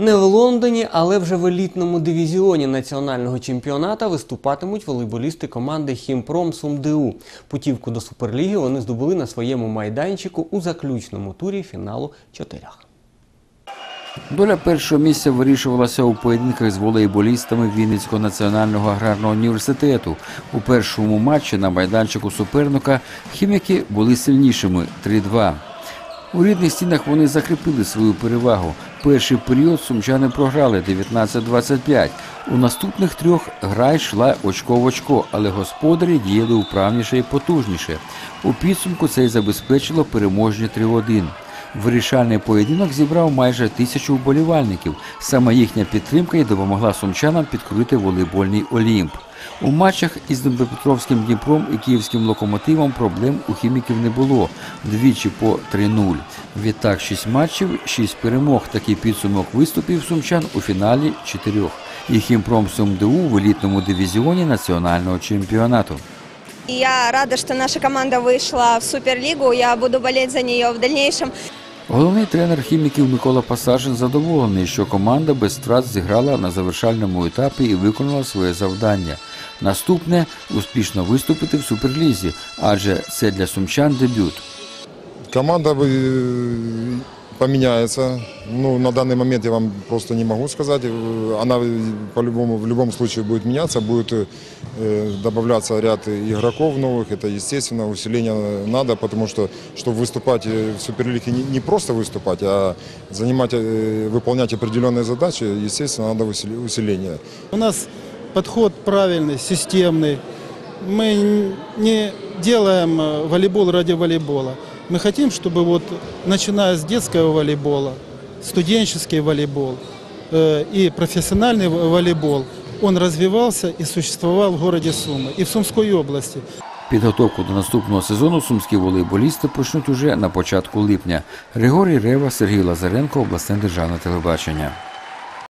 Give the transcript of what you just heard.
Не в Лондоні, але вже в елітному дивізіоні національного чемпіоната виступатимуть волейболісти команди Хімпром СумДУ. Путівку до Суперліги вони здобули на своєму майданчику у заключному турі фіналу чотирьох. Доля першого місця вирішувалася у поєдинках з волейболістами Вінницького національного аграрного університету. У першому матчі на майданчику суперника хіміки були сильнішими 3-2. У рідних стінах вони закріпили свою перевагу. Перший період сумчани програли 19-25. У наступних трьох гра йшла очко в очко, але господарі діяли вправніше і потужніше. У підсумку це й забезпечило переможні 3-1. Вирішальний поєдинок зібрав майже тисячу вболівальників. Саме їхня підтримка і допомогла сумчанам підкорити волейбольний Олімп. У матчах із Дніпропетровським Дніпром і київським локомотивом проблем у хіміків не було двічі по 3-0. Відтак, шість матчів, шість перемог. Такий підсумок виступів сумчан у фіналі чотирьох. І хімпром СумДУ в елітному дивізіоні національного чемпіонату. Я рада, что наша команда вышла в Суперлигу. Я буду болеть за нее в дальнейшем. Головний тренер хіміків Микола Пасажин задоволений, що команда без втрат зіграла на завершальному етапі і виконала своє завдання. Наступне успішно виступити в суперлізі, адже це для сумчан дебют. Команда э, поменяется. Ну, на данный момент я вам просто не могу сказать. Она по-любому, в любом случае будет меняться, будет э, добавляться ряд игроков новых. Это, естественно, усиление надо, потому что, чтобы выступать э, в Суперлиге, не, просто выступать, а занимать, э, выполнять определенные задачи, естественно, надо усиление. У нас подход правильный, системный. Мы не делаем волейбол ради волейбола. Мы хотим, чтобы вот, начиная с детского волейбола, студенческий волейбол э, и профессиональный в- волейбол, он развивался и существовал в городе Сумы и в Сумской области. Підготовку до наступного сезону сумські волейболісти почнуть уже на початку липня. Григорій Рева, Сергій Лазаренко, обласне державне телебачення.